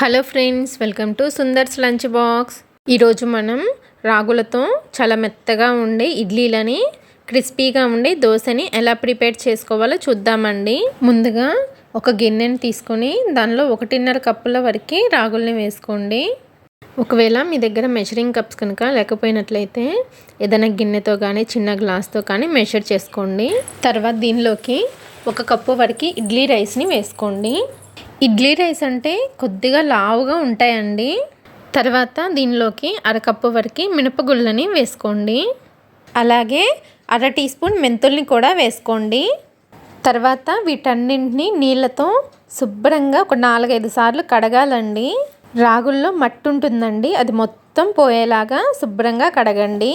Hello friends welcome to Sundar's lunch box. ఈరోజు మనం రాగులతో చాలా మెత్తగా ఉండే ఇడ్లీలని క్రిస్పీగా ఉండే దోశని ఎలా ప్రిపేర్ చేసుకోవాలో చూద్దామండి. ముందుగా ఒక గిన్నెని తీసుకొని దానిలో ఒకటిన్నర కప్పుల వరకు రాగుల్ని వేసుకోండి. ఒకవేళ మీ దగ్గర మెషరింగ్ కప్స్ కనుక లేకపోయినట్లయితే ఏదైనా గిన్నెతో కానీ చిన్న గ్లాస్తో కానీ మెషర్ చేసుకోండి. తర్వాత దీనిలోకి ఒక కప్పు వరకు ఇడ్లీ రైస్ని వేసుకోండి. ఇడ్లీ రైస్ అంటే కొద్దిగా లావుగా ఉంటాయండి. తర్వాత దీనిలోకి అరకప్పు వరకు మినపగుళ్ళని వేసుకోండి. అలాగే అర టీ స్పూన్ మెంతుల్ని కూడా వేసుకోండి. తర్వాత వీటన్నింటినీ నీళ్ళతో శుభ్రంగా ఒక నాలుగైదు సార్లు కడగాలండి. రాగుల్లో మట్టి ఉంటుందండి అది మొత్తం పోయేలాగా శుభ్రంగా కడగండి.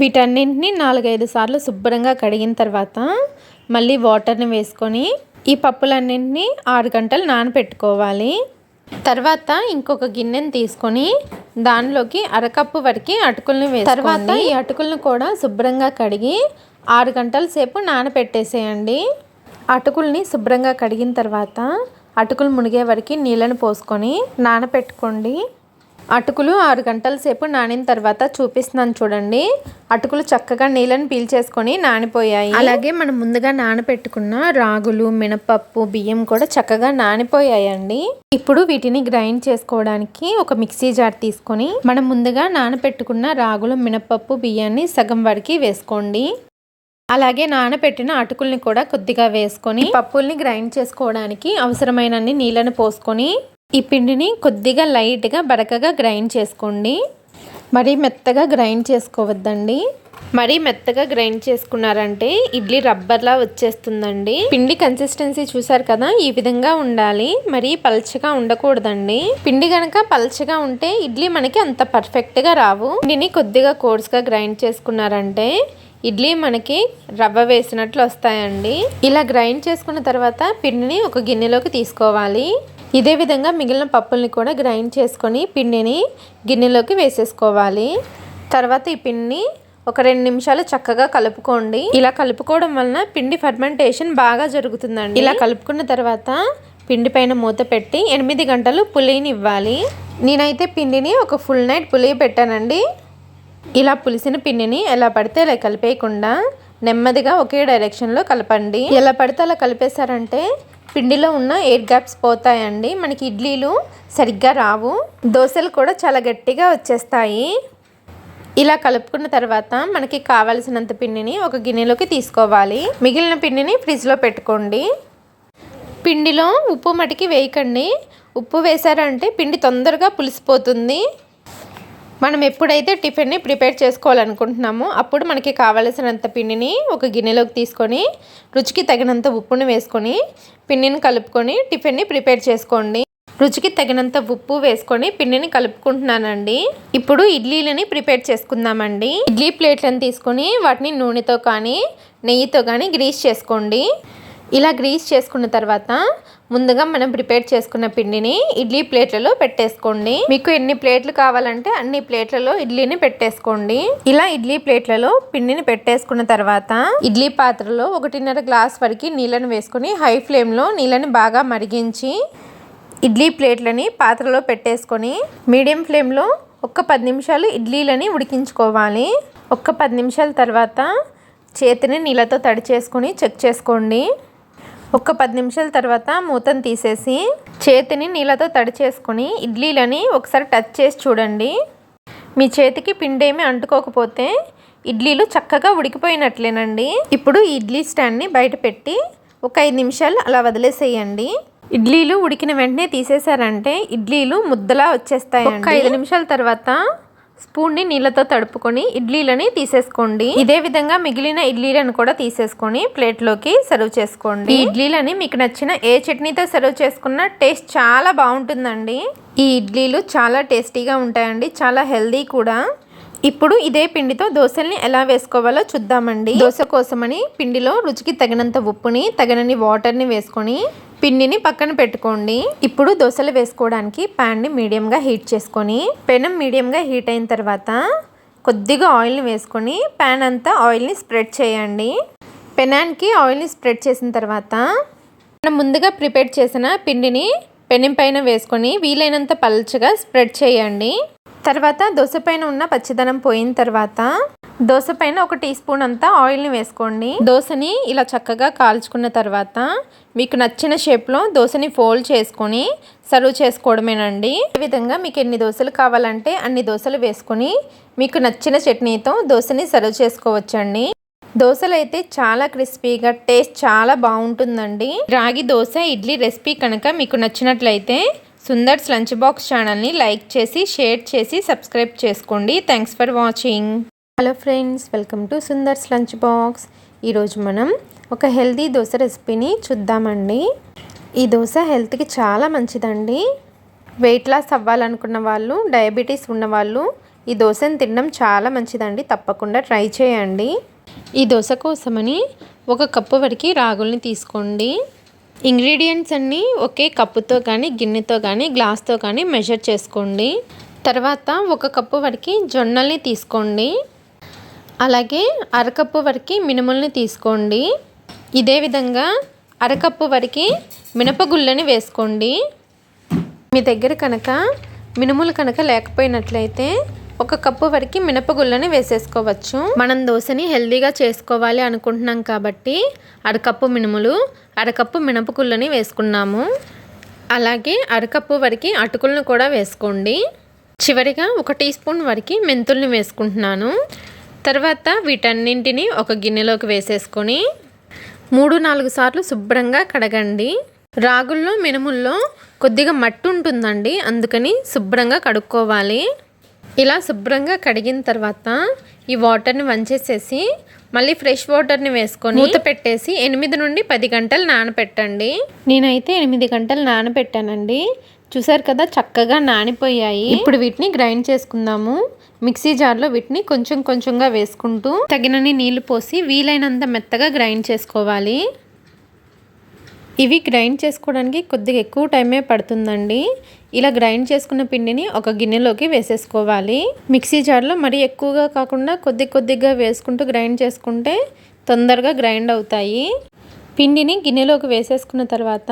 వీటన్నింటినీ నాలుగైదు సార్లు శుభ్రంగా కడిగిన తర్వాత మళ్ళీ వాటర్ని వేసుకొని ఈ పప్పులన్నింటినీ ఆరు గంటలు నానబెట్టుకోవాలి తర్వాత ఇంకొక గిన్నెని తీసుకొని దానిలోకి అరకప్పు వరకు అటుకుల్ని వేసి తర్వాత ఈ అటుకులను కూడా శుభ్రంగా కడిగి ఆరు గంటల సేపు నానబెట్టేసేయండి అటుకుల్ని శుభ్రంగా కడిగిన తర్వాత అటుకులు మునిగే వరకు నీళ్ళని పోసుకొని నానబెట్టుకోండి అటుకులు ఆరు గంటల సేపు నానిన తర్వాత చూపిస్తున్నాను చూడండి. అటుకులు చక్కగా నీళ్ళని పీల్చేసుకొని నానిపోయాయి. అలాగే మనం ముందుగా నానపెట్టుకున్న రాగులు మినపప్పు బియ్యం కూడా చక్కగా నానిపోయాయండి. ఇప్పుడు వీటిని గ్రైండ్ చేసుకోవడానికి ఒక మిక్సీ జార్ తీసుకొని మనం ముందుగా నానపెట్టుకున్న రాగులు మినపప్పు బియ్యాన్ని సగం వరకు వేసుకోండి. అలాగే నానబెట్టిన అటుకుల్ని కూడా కొద్దిగా వేసుకొని పప్పుల్ని గ్రైండ్ చేసుకోవడానికి అవసరమైనన్ని నీళ్ళని పోసుకొని ఈ పిండిని కొద్దిగా లైట్గా బడకగా గ్రైండ్ చేసుకోండి. మరీ మెత్తగా గ్రైండ్ చేసుకోవద్దండి. మరీ మెత్తగా గ్రైండ్ చేసుకున్నారంటే ఇడ్లీ రబ్బర్లా వచ్చేస్తుందండి. పిండి కన్సిస్టెన్సీ చూసారు కదా ఈ విధంగా ఉండాలి. మరీ పల్చగా ఉండకూడదండి. పిండి కనుక పల్చగా ఉంటే ఇడ్లీ మనకి అంత పర్ఫెక్ట్గా రావు. పిండిని కొద్దిగా కోర్స్గా గ్రైండ్ చేసుకున్నారంటే ఇడ్లీ మనకి రవ్వ వేసినట్లు వస్తాయండి. ఇలా గ్రైండ్ చేసుకున్న తర్వాత పిండిని ఒక గిన్నెలోకి తీసుకోవాలి. ఇదే విధంగా మిగిలిన పప్పుల్ని కూడా గ్రైండ్ చేసుకొని పిండిని గిన్నెలోకి వేసేసుకోవాలి. తర్వాత ఈ పిండిని ఒక రెండు నిమిషాలు చక్కగా కలుపుకోండి. ఇలా కలుపుకోవడం వలన పిండి ఫర్మెంటేషన్ బాగా జరుగుతుందండి. ఇలా కలుపుకున్న తర్వాత పిండి పైన మూత పెట్టి ఎనిమిది గంటలు పులిని ఇవ్వాలి నేనైతే పిండిని ఒక ఫుల్ నైట్ పులియ పెట్టానండి ఇలా పులిసిన పిండిని ఎలా పడితే అలా కలిపేయకుండా నెమ్మదిగా ఒకే డైరెక్షన్లో కలపండి. ఎలా పడితే అలా కలిపేశారంటే పిండిలో ఉన్న ఎయిర్ గ్యాప్స్ పోతాయండి. మనకి ఇడ్లీలు సరిగ్గా రావు. దోశలు కూడా చాలా గట్టిగా వచ్చేస్తాయి. ఇలా కలుపుకున్న తర్వాత మనకి కావలసినంత పిండిని ఒక గిన్నెలోకి తీసుకోవాలి. మిగిలిన పిండిని ఫ్రిడ్జ్లో పెట్టుకోండి. పిండిలో ఉప్పు మటికి వేయకండి. ఉప్పు వేశారంటే పిండి తొందరగా పులిసిపోతుంది. మనం ఎప్పుడైతే టిఫిన్ని ప్రిపేర్ చేసుకోవాలనుకుంటున్నామో అప్పుడు మనకి కావలసినంత పిండిని ఒక గిన్నెలోకి తీసుకొని రుచికి తగినంత ఉప్పుని వేసుకొని పిండిని కలుపుకొని టిఫిన్ని ప్రిపేర్ చేసుకోండి. రుచికి తగినంత ఉప్పు వేసుకొని పిండిని కలుపుకుంటున్నానండి. ఇప్పుడు ఇడ్లీలని ప్రిపేర్ చేసుకుందామండి. ఇడ్లీ ప్లేట్లను తీసుకొని వాటిని నూనెతో కానీ నెయ్యితో కానీ గ్రీస్ చేసుకోండి. ఇలా గ్రీస్ చేసుకున్న తర్వాత ముందుగా మనం ప్రిపేర్ చేసుకున్న పిండిని ఇడ్లీ ప్లేట్లలో పెట్టేసుకోండి. మీకు ఎన్ని ప్లేట్లు కావాలంటే అన్ని ప్లేట్లలో ఇడ్లీని పెట్టేసుకోండి. ఇలా ఇడ్లీ ప్లేట్లలో పిండిని పెట్టేసుకున్న తర్వాత ఇడ్లీ పాత్రలో ఒకటిన్నర గ్లాస్ వరకు నీళ్ళని వేసుకొని హై ఫ్లేమ్లో నీళ్ళని బాగా మరిగించి ఇడ్లీ ప్లేట్లని పాత్రలో పెట్టేసుకొని మీడియం ఫ్లేమ్లో ఒక్క పది నిమిషాలు ఇడ్లీలని ఉడికించుకోవాలి. ఒక్క పది నిమిషాల తర్వాత చేతిని నీళ్ళతో తడి చేసుకొని చెక్ చేసుకోండి. ఒక పది నిమిషాల తర్వాత మూతను తీసేసి చేతిని నీళ్ళతో తడి చేసుకొని ఇడ్లీలని ఒకసారి టచ్ చేసి చూడండి. మీ చేతికి పిండి అంటుకోకపోతే ఇడ్లీలు చక్కగా ఉడికిపోయినట్లేనండి. ఇప్పుడు ఇడ్లీ స్టాండ్ని బయట పెట్టి ఒక ఐదు నిమిషాలు అలా వదిలేసేయండి. ఇడ్లీలు ఉడికిన వెంటనే తీసేశారంటే ఇడ్లీలు ముద్దలా వచ్చేస్తాయి ఒక ఐదు నిమిషాల తర్వాత స్పూన్ని నీళ్ళతో తడుపుకొని ఇడ్లీలని తీసేసుకోండి. ఇదే విధంగా మిగిలిన ఇడ్లీలను కూడా తీసేసుకొని ప్లేట్లోకి సర్వ్ చేసుకోండి. ఇడ్లీలని మీకు నచ్చిన ఏ చట్నీతో సర్వ్ చేసుకున్న టేస్ట్ చాలా బాగుంటుందండి. ఈ ఇడ్లీలు చాలా టేస్టీగా ఉంటాయండి చాలా హెల్దీ కూడా. ఇప్పుడు ఇదే పిండితో దోశల్ని ఎలా వేసుకోవాలో చూద్దామండి. దోశ కోసమని పిండిలో రుచికి తగినంత ఉప్పుని తగినన్ని వాటర్ని వేసుకొని పిండిని పక్కన పెట్టుకోండి. ఇప్పుడు దోశలు వేసుకోవడానికి ప్యాన్ని మీడియంగా హీట్ చేసుకొని పెనం మీడియంగా హీట్ అయిన తర్వాత కొద్దిగా ఆయిల్ని వేసుకొని ప్యాన్ అంతా ఆయిల్ని స్ప్రెడ్ చేయండి. పెనాన్కి ఆయిల్ని స్ప్రెడ్ చేసిన తర్వాత మనం ముందుగా ప్రిపేర్ చేసిన పిండిని పెనం పైన వేసుకొని వీలైనంత పల్చగా స్ప్రెడ్ చేయండి. తర్వాత దోశ పైన ఉన్న పచ్చిదనం పోయిన తర్వాత దోశ పైన ఒక టీ స్పూన్ అంతా ఆయిల్ని వేసుకోండి. దోశని ఇలా చక్కగా కాల్చుకున్న తర్వాత మీకు నచ్చిన షేప్లో దోశని ఫోల్డ్ చేసుకొని సర్వ్ చేసుకోవడమేనండి. ఈ విధంగా మీకు ఎన్ని దోశలు కావాలంటే అన్ని దోశలు వేసుకొని మీకు నచ్చిన చట్నీతో దోశని సర్వ్ చేసుకోవచ్చండి. దోశలు అయితే చాలా క్రిస్పీగా టేస్ట్ చాలా బాగుంటుందండి. రాగి దోశ ఇడ్లీ రెసిపీ కనుక మీకు నచ్చినట్లయితే సుందర్స్ లంచ్ బాక్స్ ఛానల్ని లైక్ చేసి షేర్ చేసి సబ్స్క్రైబ్ చేసుకోండి. Thanks for watching. Hello friends welcome to Sundar's lunch box. ఈరోజు మనం ఒక హెల్దీ దోశ రెసిపీని చూద్దామండి. ఈ దోశ హెల్త్కి చాలా మంచిదండి. వెయిట్ లాస్ అవ్వాలనుకున్న వాళ్ళు డయాబెటీస్ ఉన్నవాళ్ళు ఈ దోశని తినడం చాలా మంచిదండి. తప్పకుండా ట్రై చేయండి. ఈ దోశ కోసమని ఒక కప్పు వరకు రాగుల్ని తీసుకోండి. ఇంగ్రీడియంట్స్ అన్నీ ఒకే కప్పుతో కానీ గిన్నెతో కానీ గ్లాస్తో కానీ మెజర్ చేసుకోండి. తర్వాత ఒక కప్పు వరకు జొన్నల్ని తీసుకోండి. అలాగే అరకప్పు వరకు మినుముల్ని తీసుకోండి. ఇదే విధంగా అరకప్పు వరకు మినపగుళ్ళని వేసుకోండి. మీ దగ్గర కనుక మినుములు కనుక లేకపోయినట్లయితే ఒక కప్పు వరకు మినపగుళ్ళని వేసేసుకోవచ్చు. మనం దోశని హెల్దీగా చేసుకోవాలి అనుకుంటున్నాం కాబట్టి అరకప్పు మినుములు అరకప్పు మినపగుళ్ళని వేసుకున్నాము. అలాగే అరకప్పు వరకు అటుకులను కూడా వేసుకోండి. చివరిగా ఒక టీ స్పూన్ వరకు మెంతుల్ని వేసుకుంటున్నాను. తర్వాత వీటన్నింటిని ఒక గిన్నెలోకి వేసేసుకొని మూడు నాలుగు సార్లు శుభ్రంగా కడగండి. రాగుల్లో మినుముల్లో కొద్దిగా మట్టి ఉంటుందండి అందుకని శుభ్రంగా కడుక్కోవాలి. ఇలా శుభ్రంగా కడిగిన తర్వాత ఈ వాటర్ని వంచేసేసి మళ్ళీ ఫ్రెష్ వాటర్ని వేసుకొని మూత పెట్టేసి ఎనిమిది నుండి పది గంటలు నానపెట్టండి. నేనైతే ఎనిమిది గంటలు నానపెట్టానండి. చూసారు కదా చక్కగా నానిపోయాయి. ఇప్పుడు వీటిని గ్రైండ్ చేసుకుందాము. మిక్సీ జార్లో వీటిని కొంచెం కొంచెంగా వేసుకుంటూ తగినన్ని నీళ్ళు పోసి వీలైనంత మెత్తగా గ్రైండ్ చేసుకోవాలి. ఇవి గ్రైండ్ చేసుకోవడానికి కొద్దిగా ఎక్కువ టైమే పడుతుందండి. ఇలా గ్రైండ్ చేసుకున్న పిండిని ఒక గిన్నెలోకి వేసేసుకోవాలి. మిక్సీ జార్లో మరీ ఎక్కువగా కాకుండా కొద్ది కొద్దిగా వేసుకుంటూ గ్రైండ్ చేసుకుంటే తొందరగా గ్రైండ్ అవుతాయి. పిండిని గిన్నెలోకి వేసేసుకున్న తర్వాత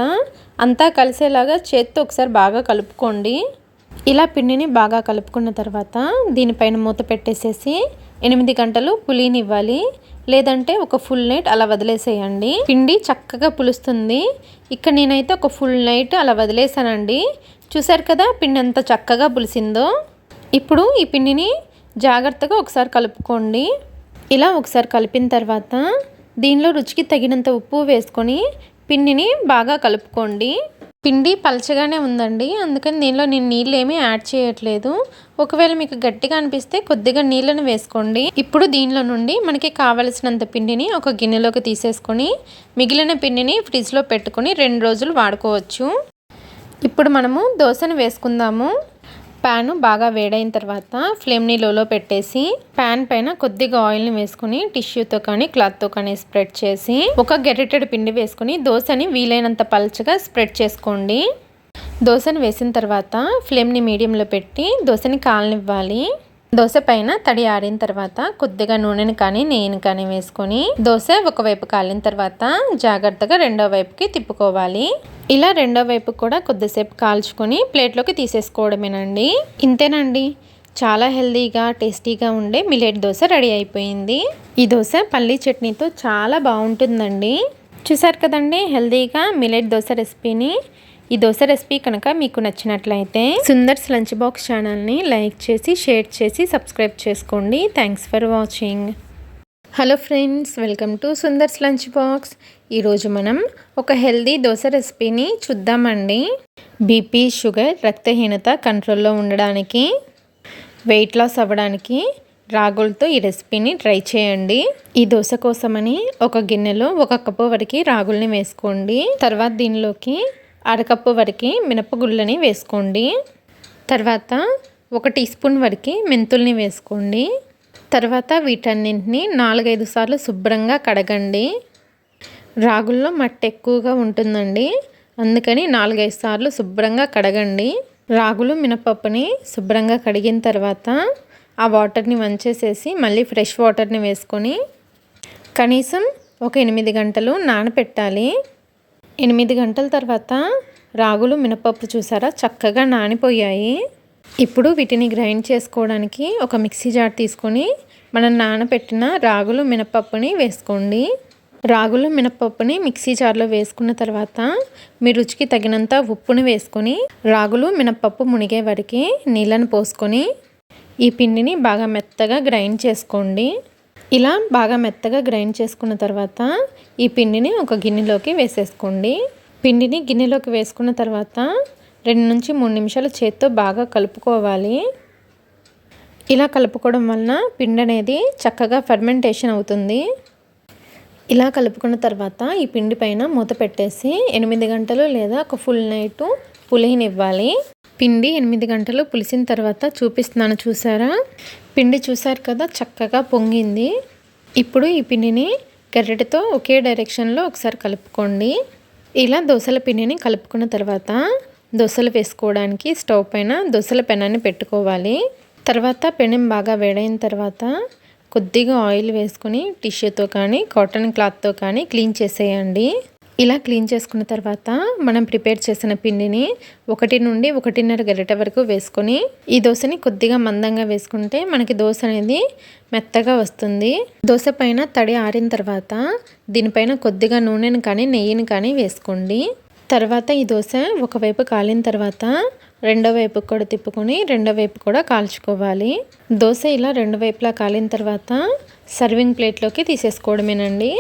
అంతా కలిసేలాగా చేత్తో ఒకసారి బాగా కలుపుకోండి. ఇలా పిండిని బాగా కలుపుకున్న తర్వాత దీనిపైన మూత పెట్టేసేసి ఎనిమిది గంటలు పులినివ్వాలి. లేదంటే ఒక ఫుల్ నైట్ అలా వదిలేసేయండి. పిండి చక్కగా పులుస్తుంది. ఇక్కడ నేనైతే ఒక ఫుల్ నైట్ అలా వదిలేసానండి. చూసారు కదా పిండి ఎంత చక్కగా పులిసిందో. ఇప్పుడు ఈ పిండిని జాగ్రత్తగా ఒకసారి కలుపుకోండి. ఇలా ఒకసారి కలిపిన తర్వాత దీనిలో రుచికి తగినంత ఉప్పు వేసుకొని పిండిని బాగా కలుపుకోండి. పిండి పలచగానే ఉందండి అందుకని దీనిలో నేను నీళ్ళు ఏమీ యాడ్ చేయట్లేదు. ఒకవేళ మీకు గట్టిగా అనిపిస్తే కొద్దిగా నీళ్ళను వేసుకోండి. ఇప్పుడు దీనిలో నుండి మనకి కావలసినంత పిండిని ఒక గిన్నెలోకి తీసేసుకొని మిగిలిన పిండిని ఫ్రిడ్జ్లో పెట్టుకొని రెండు రోజులు వాడుకోవచ్చు. ఇప్పుడు మనము దోశను వేసుకుందాము. ప్యాన్ బాగా వేడైన తర్వాత ఫ్లేమ్ని లోలో పెట్టేసి ప్యాన్ పైన కొద్దిగా ఆయిల్ని వేసుకుని టిష్యూతో కానీ క్లాత్తో కానీ స్ప్రెడ్ చేసి ఒక గెరెటెడ్ పిండి వేసుకుని దోశని వీలైనంత పల్చగా స్ప్రెడ్ చేసుకోండి. దోశను వేసిన తర్వాత ఫ్లేమ్ని మీడియంలో పెట్టి దోశని కాలనివ్వాలి. దోశ పైన తడి ఆరిన తర్వాత కొద్దిగా నూనెని కానీ నెయ్యిని కానీ వేసుకొని దోశ ఒకవైపు కాలిన తర్వాత జాగ్రత్తగా రెండో వైపుకి తిప్పుకోవాలి. ఇలా రెండో వైపు కూడా కొద్దిసేపు కాల్చుకొని ప్లేట్లోకి తీసేసుకోవడమేనండి. ఇంతేనండి. చాలా హెల్తీగా టేస్టీగా ఉండే మిలెట్ దోశ రెడీ అయిపోయింది. ఈ దోశ పల్లీ చట్నీతో చాలా బాగుంటుందండి. చూసారు కదండి హెల్తీగా మిలెట్ దోశ రెసిపీని. ఈ దోశ రెసిపీ కనుక మీకు నచ్చినట్లయితే సుందర్స్ లంచ్ బాక్స్ ఛానల్ని లైక్ చేసి షేర్ చేసి సబ్స్క్రైబ్ చేసుకోండి. Thanks for watching hello friends welcome to Sundar's lunch box. ఈరోజు మనం ఒక హెల్దీ దోశ రెసిపీని చూద్దామండి. బీపీ షుగర్ రక్తహీనత కంట్రోల్లో ఉండడానికి వెయిట్ లాస్ అవ్వడానికి రాగులతో ఈ రెసిపీని ట్రై చేయండి. ఈ దోశ కోసమని ఒక గిన్నెలో ఒక కప్పు వరకు రాగుల్ని వేసుకోండి. తర్వాత దీనిలోకి అరకప్పు వరకు మినపగుళ్ళని వేసుకోండి. తర్వాత ఒక టీ స్పూన్ వరకు మెంతుల్ని వేసుకోండి. తర్వాత వీటన్నింటిని నాలుగైదు సార్లు శుభ్రంగా కడగండి. రాగుల్లో మట్టి ఎక్కువగా ఉంటుందండి. అందుకని నాలుగైదు సార్లు శుభ్రంగా కడగండి. రాగులు మినపప్పుని శుభ్రంగా కడిగిన తర్వాత ఆ వాటర్ని వంచేసేసి మళ్ళీ ఫ్రెష్ వాటర్ని వేసుకొని కనీసం ఒక ఎనిమిది గంటలు నానపెట్టాలి. ఎనిమిది గంటల తర్వాత రాగులు మినపప్పు చూసారా? చక్కగా నానిపోయాయి. ఇప్పుడు వీటిని గ్రైండ్ చేసుకోవడానికి ఒక మిక్సీ జార్ తీసుకొని మనం నానబెట్టిన రాగులు మినపప్పుని వేసుకోండి. రాగులు మినపప్పుని మిక్సీ జార్లో వేసుకున్న తర్వాత మీ రుచికి తగినంత ఉప్పుని వేసుకొని రాగులు మినపప్పు మునిగే వరకు నీళ్ళను పోసుకొని ఈ పిండిని బాగా మెత్తగా గ్రైండ్ చేసుకోండి. ఇలా బాగా మెత్తగా గ్రైండ్ చేసుకున్న తర్వాత ఈ పిండిని ఒక గిన్నెలోకి వేసేసుకోండి. పిండిని గిన్నెలోకి వేసుకున్న తర్వాత రెండు నుంచి మూడు నిమిషాలు చేత్తో బాగా కలుపుకోవాలి. ఇలా కలుపుకోవడం వలన పిండి అనేది చక్కగా ఫర్మెంటేషన్ అవుతుంది. ఇలా కలుపుకున్న తర్వాత ఈ పిండి పైన మూత పెట్టేసి ఎనిమిది గంటలు లేదా ఒక ఫుల్ నైట్ పులినివ్వాలి పిండి ఎనిమిది గంటలు పులిసిన తర్వాత చూపిస్తున్నాను చూసారా? పిండి చూసారు కదా చక్కగా పొంగింది. ఇప్పుడు ఈ పిండిని గరిటెతో ఒకే డైరెక్షన్లో ఒకసారి కలుపుకోండి. ఇలా దోశల పిండిని కలుపుకున్న తర్వాత దోశలు వేసుకోవడానికి స్టవ్ పైన దోశల పెనాన్ని పెట్టుకోవాలి. తర్వాత పెనం బాగా వేడైన తర్వాత కొద్దిగా ఆయిల్ వేసుకొని టిష్యూతో కానీ కాటన్ క్లాత్తో కానీ క్లీన్ చేసేయండి. ఇలా క్లీన్ చేసుకున్న తర్వాత మనం ప్రిపేర్ చేసిన పిండిని ఒకటి నుండి ఒకటిన్నర గరిట వరకు వేసుకొని ఈ దోశని కొద్దిగా మందంగా వేసుకుంటే మనకి దోశ అనేది మెత్తగా వస్తుంది. దోశ పైన తడి ఆరిన తర్వాత దీనిపైన కొద్దిగా నూనెను కానీ నెయ్యిని కానీ వేసుకోండి. తర్వాత ఈ దోశ ఒకవైపు కాలిన తర్వాత రెండో వైపు కూడా తిప్పుకొని రెండో వైపు కూడా కాల్చుకోవాలి. దోశ ఇలా రెండు వైపులా కాలిన తర్వాత సర్వింగ్ ప్లేట్లోకి తీసేసుకోవడమేనండి.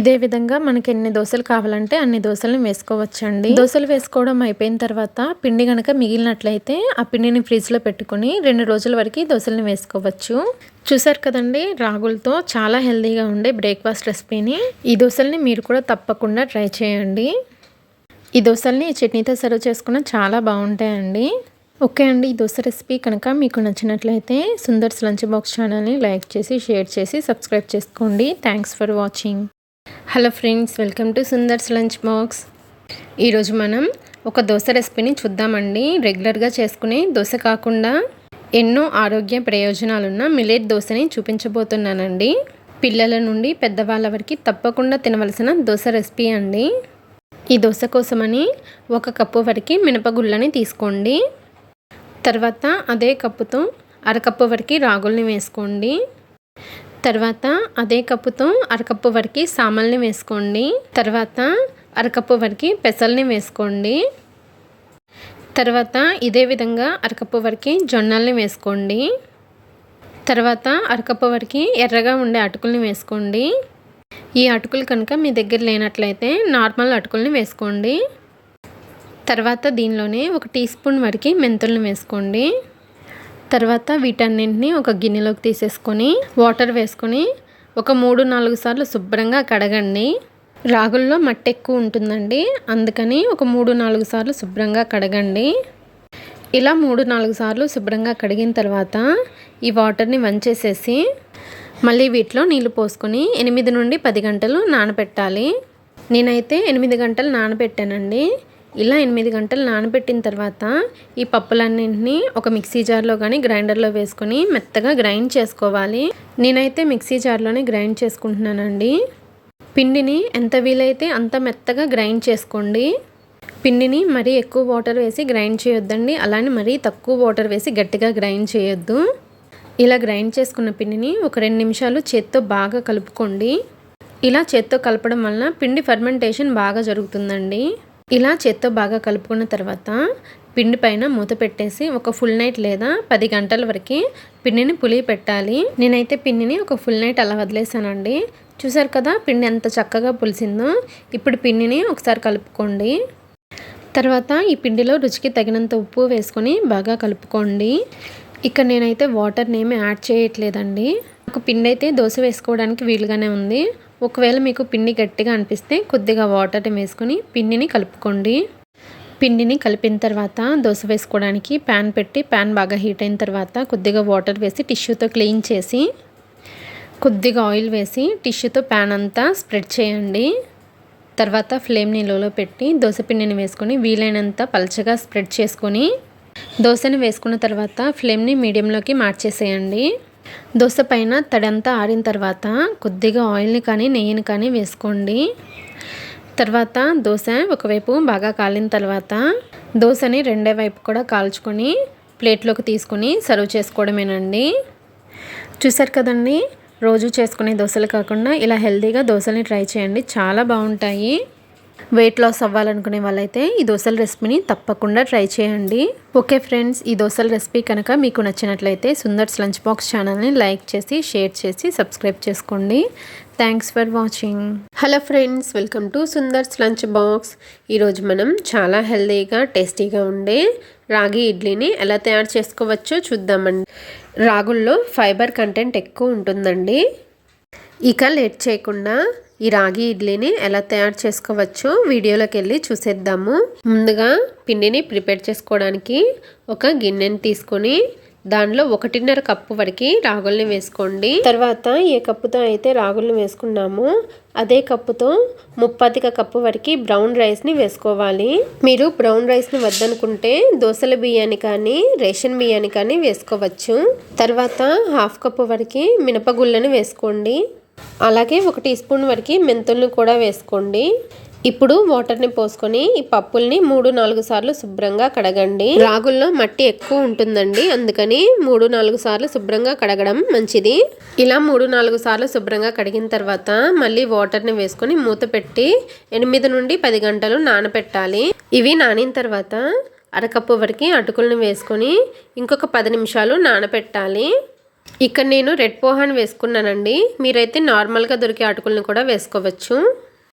ఇదే విధంగా మనకి ఎన్ని దోశలు కావాలంటే అన్ని దోశలను వేసుకోవచ్చండి. దోశలు వేసుకోవడం అయిపోయిన తర్వాత పిండి కనుక మిగిలినట్లయితే ఆ పిండిని ఫ్రిడ్జ్లో పెట్టుకుని రెండు రోజుల వరకు దోశలను వేసుకోవచ్చు. చూసారు కదండి రాగులతో చాలా హెల్తీగా ఉండే బ్రేక్ఫాస్ట్ రెసిపీని. ఈ దోశల్ని మీరు కూడా తప్పకుండా ట్రై చేయండి. ఈ దోశల్ని చట్నీతో సర్వ్ చేసుకున్న చాలా బాగుంటాయండి. ఓకే అండి ఈ దోశ రెసిపీ కనుక మీకు నచ్చినట్లయితే సుందర్స్ లంచ్ బాక్స్ ఛానల్ని లైక్ చేసి షేర్ చేసి సబ్స్క్రైబ్ చేసుకోండి. Thanks for watching. Hello friends welcome to Sundar's lunch box. ఈరోజు మనం ఒక దోశ రెసిపీని చూద్దామండి. రెగ్యులర్గా చేసుకునే దోశ కాకుండా ఎన్నో ఆరోగ్య ప్రయోజనాలున్న మిలెట్ దోశని చూపించబోతున్నానండి. పిల్లల నుండి పెద్దవాళ్ళ వరకు తప్పకుండా తినవలసిన దోశ రెసిపీ అండి. ఈ దోశ కోసమని ఒక కప్పు వరకు మినపగుళ్ళని తీసుకోండి. తర్వాత అదే కప్పుతో అరకప్పు వరకు రాగుల్ని వేసుకోండి. తర్వాత అదే కప్పుతో అరకప్పు వరకు సామల్ని వేసుకోండి. తర్వాత అరకప్పు వరకు పెసల్ని వేసుకోండి. తర్వాత ఇదే విధంగా అరకప్పు వరకు జొన్నల్ని వేసుకోండి. తర్వాత అరకప్పు వరకు ఎర్రగా ఉండే అటుకుల్ని వేసుకోండి. ఈ అటుకులు కనుక మీ దగ్గర లేనట్లయితే నార్మల్ అటుకుల్ని వేసుకోండి. తర్వాత దీనిలోనే ఒక టీ స్పూన్ వరకు మెంతుల్ని వేసుకోండి. తర్వాత వీటన్నింటినీ ఒక గిన్నెలోకి తీసేసుకొని వాటర్ వేసుకొని ఒక మూడు నాలుగు సార్లు శుభ్రంగా కడగండి. రాగుల్లో మట్టి ఎక్కువ ఉంటుందండి. అందుకని ఒక మూడు నాలుగు సార్లు శుభ్రంగా కడగండి. ఇలా మూడు నాలుగు సార్లు శుభ్రంగా కడిగిన తర్వాత ఈ వాటర్ని వంచేసేసి మళ్ళీ వీటిలో నీళ్ళు పోసుకొని ఎనిమిది నుండి పది గంటలు నానబెట్టాలి నేనైతే ఎనిమిది గంటలు నానబెట్టానండి ఇలా ఎనిమిది గంటలు నానబెట్టిన తర్వాత ఈ పప్పులన్నింటినీ ఒక మిక్సీ జార్లో కానీ గ్రైండర్లో వేసుకొని మెత్తగా గ్రైండ్ చేసుకోవాలి. నేనైతే మిక్సీ జార్లోనే గ్రైండ్ చేసుకుంటున్నానండి. పిండిని ఎంత వీలైతే అంత మెత్తగా గ్రైండ్ చేసుకోండి. పిండిని మరీ ఎక్కువ వాటర్ వేసి గ్రైండ్ చేయొద్దండి. అలానే మరీ తక్కువ వాటర్ వేసి గట్టిగా గ్రైండ్ చేయొద్దు. ఇలా గ్రైండ్ చేసుకున్న పిండిని ఒక రెండు నిమిషాలు చేత్తో బాగా కలుపుకోండి. ఇలా చేత్తో కలపడం వలన పిండి ఫర్మెంటేషన్ బాగా జరుగుతుందండి. ఇలా చేత్తో బాగా కలుపుకున్న తర్వాత పిండి పైన మూత పెట్టేసి ఒక ఫుల్ నైట్ లేదా పది గంటల వరకు పిండిని పులి పెట్టాలి. నేనైతే పిండిని ఒక ఫుల్ నైట్ అలా వదిలేసానండి. చూసారు కదా పిండి ఎంత చక్కగా పులిసిందో. ఇప్పుడు పిండిని ఒకసారి కలుపుకోండి. తర్వాత ఈ పిండిలో రుచికి తగినంత ఉప్పు వేసుకొని బాగా కలుపుకోండి. ఇక్కడ నేనైతే వాటర్ నేమి యాడ్ చేయట్లేదండి. ఒక పిండి అయితే దోశ వేసుకోవడానికి వీలుగానే ఉంది. ఒకవేళ మీకు పిండి గట్టిగా అనిపిస్తే కొద్దిగా వాటర్ని వేసుకొని పిండిని కలుపుకోండి. పిండిని కలిపిన తర్వాత దోశ వేసుకోవడానికి ప్యాన్ పెట్టి ప్యాన్ బాగా హీట్ అయిన తర్వాత కొద్దిగా వాటర్ వేసి టిష్యూతో క్లీన్ చేసి కొద్దిగా ఆయిల్ వేసి టిష్యూతో ప్యాన్ అంతా స్ప్రెడ్ చేయండి. తర్వాత ఫ్లేమ్ని నిలువలో పెట్టి దోశ పిండిని వేసుకొని వీలైనంత పలచగా స్ప్రెడ్ చేసుకొని దోశని వేసుకున్న తర్వాత ఫ్లేమ్ని మీడియంలోకి మార్చేసేయండి. దోశ పైన తడంతా ఆరిన తర్వాత కొద్దిగా ఆయిల్ని కానీ నెయ్యిని కానీ వేసుకోండి. తర్వాత దోశ ఒకవైపు బాగా కాలిన తర్వాత దోశని రెండే వైపు కూడా కాల్చుకొని ప్లేట్లోకి తీసుకొని సర్వ్ చేసుకోవడమేనండి. చూసారు కదండి? రోజు చేసుకునే దోశలు కాకుండా ఇలా హెల్తీగా దోశల్ని ట్రై చేయండి. చాలా బాగుంటాయి. వెయిట్ లాస్ అవ్వాలనుకునే వాళ్ళైతే ఈ దోశల రెసిపీని తప్పకుండా ట్రై చేయండి. ఓకే ఫ్రెండ్స్ ఈ దోశల రెసిపీ కనుక మీకు నచ్చినట్లయితే సుందర్స్ లంచ్ బాక్స్ ఛానల్ని లైక్ చేసి షేర్ చేసి సబ్స్క్రైబ్ చేసుకోండి. Thanks for watching hello friends welcome to Sundar's lunch box ఈరోజు మనం చాలా హెల్తీగా టేస్టీగా ఉండే రాగి ఇడ్లీని ఎలా తయారు చేసుకోవచ్చో చూద్దామండి. రాగుల్లో ఫైబర్ కంటెంట్ ఎక్కువ ఉంటుందండి. ఇక లేట్ చేయకుండా ఈ రాగి ఇడ్లీని ఎలా తయారు చేసుకోవచ్చో వీడియోలోకి వెళ్ళి చూసేద్దాము. ముందుగా పిండిని ప్రిపేర్ చేసుకోవడానికి ఒక గిన్నెని తీసుకొని దానిలో ఒకటిన్నర కప్పు వరకు రాగుల్ని వేసుకోండి. తర్వాత ఏ కప్పుతో అయితే రాగుల్ని వేసుకున్నామో అదే కప్పుతో ముప్పాతిక కప్పు వరకు బ్రౌన్ రైస్ని వేసుకోవాలి. మీరు బ్రౌన్ రైస్ని వద్దనుకుంటే దోశల బియ్యాన్ని కానీ రేషన్ బియ్యాన్ని కానీ వేసుకోవచ్చు. తర్వాత హాఫ్ కప్పు వరకు మినపగుళ్ళని వేసుకోండి. అలాగే ఒక టీ స్పూన్ వరకు మెంతుల్ని కూడా వేసుకోండి. ఇప్పుడు వాటర్ని పోసుకొని ఈ పప్పుల్ని మూడు నాలుగు సార్లు శుభ్రంగా కడగండి. రాగుల్లో మట్టి ఎక్కువ ఉంటుందండి అందుకని మూడు నాలుగు సార్లు శుభ్రంగా కడగడం మంచిది. ఇలా మూడు నాలుగు సార్లు శుభ్రంగా కడిగిన తర్వాత మళ్ళీ వాటర్ని వేసుకొని మూత పెట్టి ఎనిమిది నుండి పది గంటలు నానపెట్టాలి. ఇవి నానిన తర్వాత అరకప్పు వరకు అటుకులను వేసుకొని ఇంకొక పది నిమిషాలు నానపెట్టాలి. ఇక్కడ నేను రెడ్ పోహాన్ వేసుకున్నానండి. మీరైతే నార్మల్గా దొరికే అటుకులను కూడా వేసుకోవచ్చు.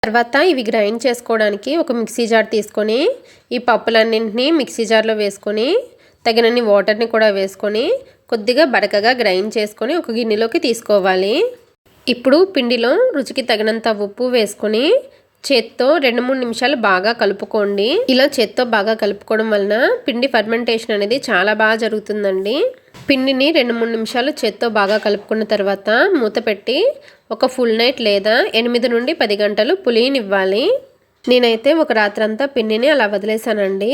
తర్వాత ఇవి గ్రైండ్ చేసుకోవడానికి ఒక మిక్సీ జార్ తీసుకొని ఈ పప్పులన్నింటినీ మిక్సీ జార్లో వేసుకొని తగినన్ని వాటర్ని కూడా వేసుకొని కొద్దిగా బడకగా గ్రైండ్ చేసుకొని ఒక గిన్నెలోకి తీసుకోవాలి. ఇప్పుడు పిండిలో రుచికి తగినంత ఉప్పు వేసుకొని చేత్తో రెండు మూడు నిమిషాలు బాగా కలుపుకోండి. ఇలా చేత్తో బాగా కలుపుకోవడం వలన పిండి ఫర్మెంటేషన్ అనేది చాలా బాగా జరుగుతుందండి. పిండిని రెండు మూడు నిమిషాలు చేత్తో బాగా కలుపుకున్న తర్వాత మూత పెట్టి ఒక ఫుల్ నైట్ లేదా ఎనిమిది నుండి పది గంటలు పులియనివ్వాలి నేనైతే ఒక రాత్రంతా పిండిని అలా వదిలేసానండి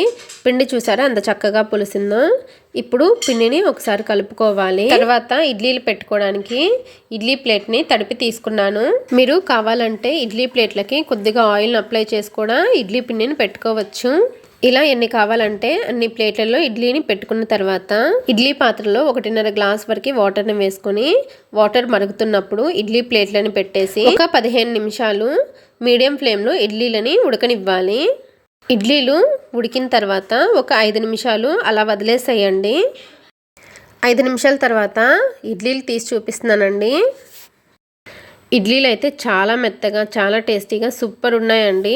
పిండి చూసారా? అంత చక్కగా పులిసిందో? ఇప్పుడు పిండిని ఒకసారి కలుపుకోవాలి. తర్వాత ఇడ్లీలు పెట్టుకోవడానికి ఇడ్లీ ప్లేట్ని తడిపి తీసుకున్నాను. మీరు కావాలంటే ఇడ్లీ ప్లేట్లకి కొద్దిగా ఆయిల్ని అప్లై చేసి కూడా ఇడ్లీ పిండిని పెట్టుకోవచ్చు. ఇలా ఎన్ని కావాలంటే అన్ని ప్లేట్లలో ఇడ్లీని పెట్టుకున్న తర్వాత ఇడ్లీ పాత్రలో ఒకటిన్నర గ్లాస్ వరకు వాటర్ని వేసుకొని వాటర్ మరుగుతున్నప్పుడు ఇడ్లీ ప్లేట్లను పెట్టేసి ఒక పదిహేను నిమిషాలు మీడియం ఫ్లేమ్లో ఇడ్లీలని ఉడకనివ్వాలి. ఇడ్లీలు ఉడికిన తర్వాత ఒక ఐదు నిమిషాలు అలా వదిలేసేయండి. ఐదు నిమిషాల తర్వాత ఇడ్లీలు తీసి చూపిస్తున్నానండి. ఇడ్లీలు అయితే చాలా మెత్తగా చాలా టేస్టీగా సూపర్ ఉన్నాయండి.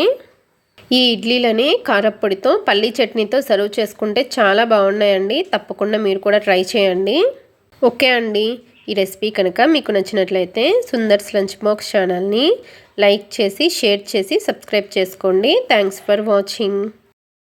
ఈ ఇడ్లీలని కారప్పొడితో పల్లీ చట్నీతో సర్వ్ చేసుకుంటే చాలా బాగున్నాయండి. తప్పకుండా మీరు కూడా ట్రై చేయండి. ఓకే అండి. ఈ రెసిపీ కనుక మీకు నచ్చినట్లయితే సుందర్స్ లంచ్ బాక్స్ ఛానల్ని లైక్ చేసి షేర్ చేసి సబ్స్క్రైబ్ చేసుకోండి. Thanks for watching.